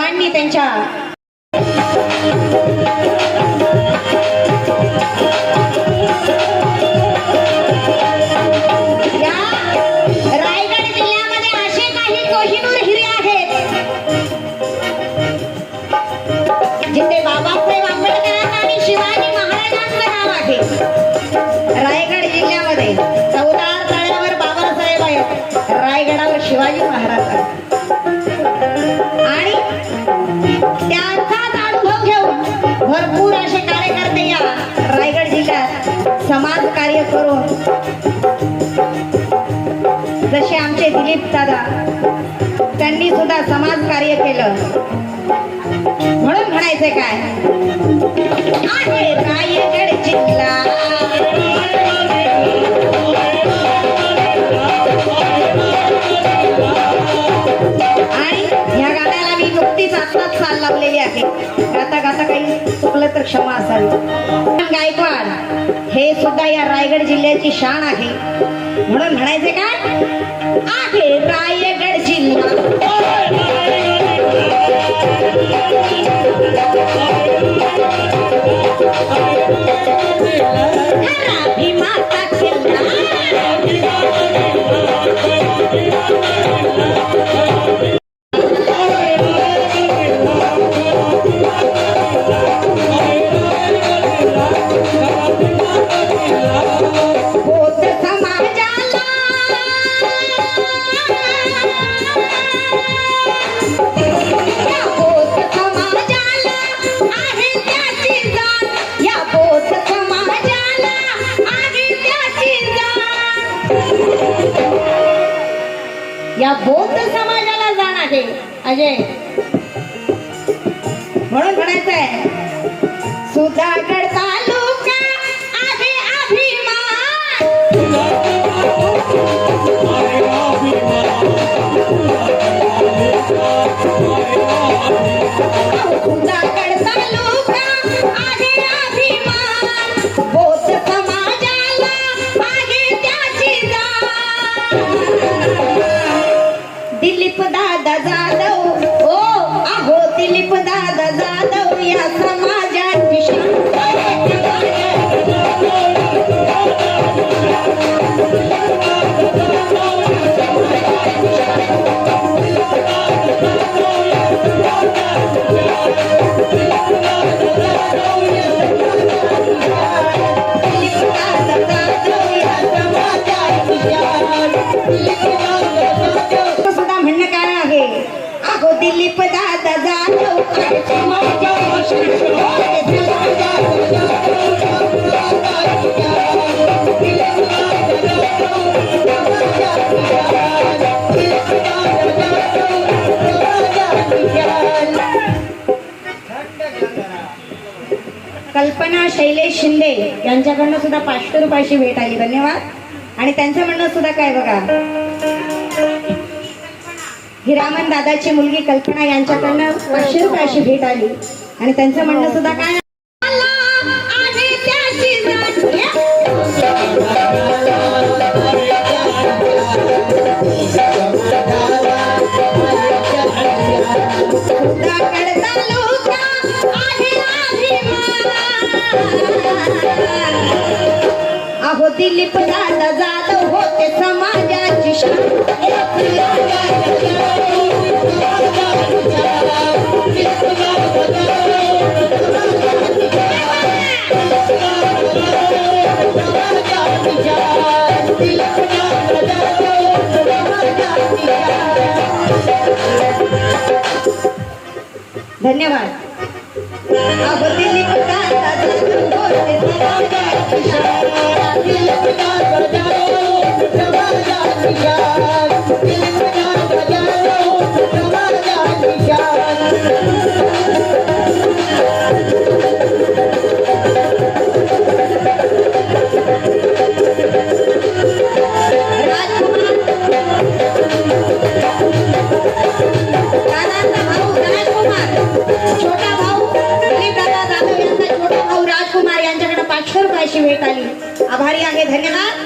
सर्वांनी त्यांच्या रायगड जिल्ह्यामध्ये असे काही कोहिनूर हिरे आहेत जिथे बाबासाहेब आंबेडकरांना आणि शिवाजी महाराजांचं नाव आहे. रायगड जिल्ह्यामध्ये चौदा तळ्यावर बाबासाहेब आहेत रायगडावर शिवाजी महाराज आहेत. त्यांचाच अनुभव घेऊन भरपूर असे कार्यकर्ते या रायगड जिल्ह्यात समाज कार्य करून जसे आमचे दिलीप दादा त्यांनी सुद्धा समाज कार्य केलं. म्हणून म्हणायचंय काय? रायगड जिल्हा. लावलेली आहे. गाता गाता काही चुकलं तर क्षमा असावी. गायकवाड हे सुद्धा या रायगड जिल्ह्याची शान आहे. म्हणून म्हणायचे काय? आहे रायगड जिल्हा. माता आहे. अजय. म्हणून म्हणायचंय सुधागड तालुका आहे अभिमान. सुधागड तालुका शैलेश शिंदे यांच्याकडनं सुद्धा पाचशे रुपयाची भेट आली. धन्यवाद. आणि त्यांचं म्हणणं सुद्धा काय बघा? हिरामन दादाची मुलगी कल्पना यांच्याकडनं पाचशे रुपयाची भेट आली. आणि त्यांचं म्हणणं सुद्धा काय? आहे अहो दिलीप दादा जाधव होते समाजाची शान. धन्यवाद अहो दिलीप दादा जाधव होते समाजाची धन्यवाद.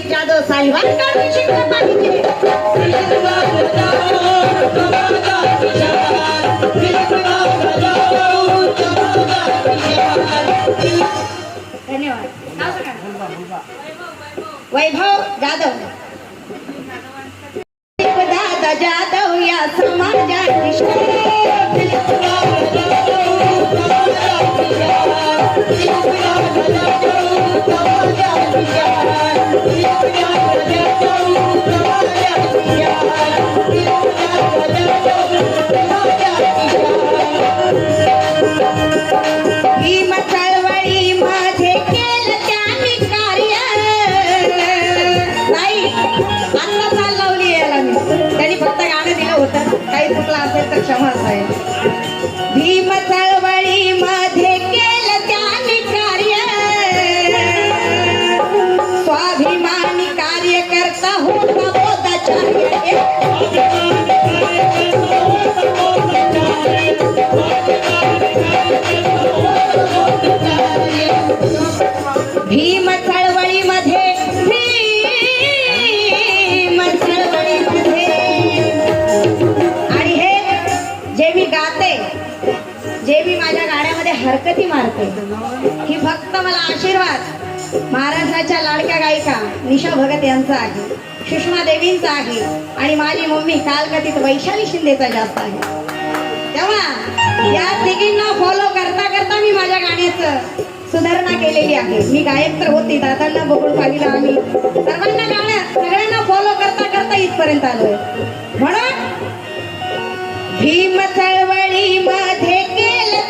हे दिलीप जाधव साहेबांकडून शिकलं पाहिजे धन्यवाद वैभव जाधव. दादा जाधव या समाजाची भीम होतं काही चुकलं असेल ही मला आशीर्वाद. महाराष्ट्राच्या लाडक्या गायिका निशा भगत यांचा आहे सुषमा देवींचा आहे आणि माझी मम्मी कालकथित वैशाली शिंदेचा जास्त आहे. तेव्हा या तिघींना फॉलो करता करता मी माझ्या गाण्याचं सुधारणा केलेली आहे. मी गायक तर होती दादांना बघून पाहिला आम्ही. सर्वांना गाणं सगळ्यांना फॉलो करता करता इथपर्यंत आलोय. म्हणून भीम चळवळी मध्ये केलं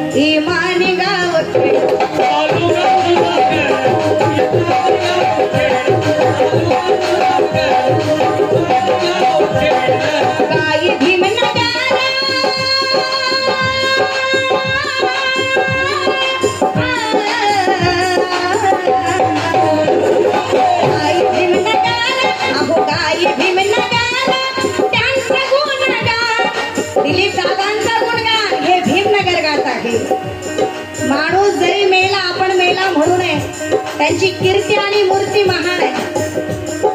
त्यांची कीर्ती आणि मूर्ती महान आहे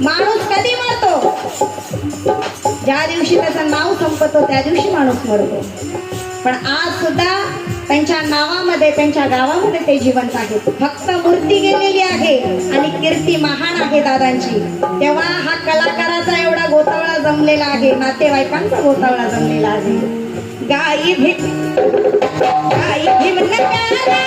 माणूस कधी मरतो? ज्या दिवशी त्याचं नाव संपतो त्या दिवशी माणूस मरतो. पण आज सुद्धा त्यांच्या नावामध्ये त्यांच्या गावामध्ये ते जिवंत आहेत. फक्त मूर्ती गेलेली आहे आणि कीर्ती महान आहे दादांची. तेव्हा हा कलाकाराचा एवढा गोतावळा जमलेला आहे नातेवाईकांचा गोतावळा जमलेला आहे. गाई भीम गाई भीम नगारा,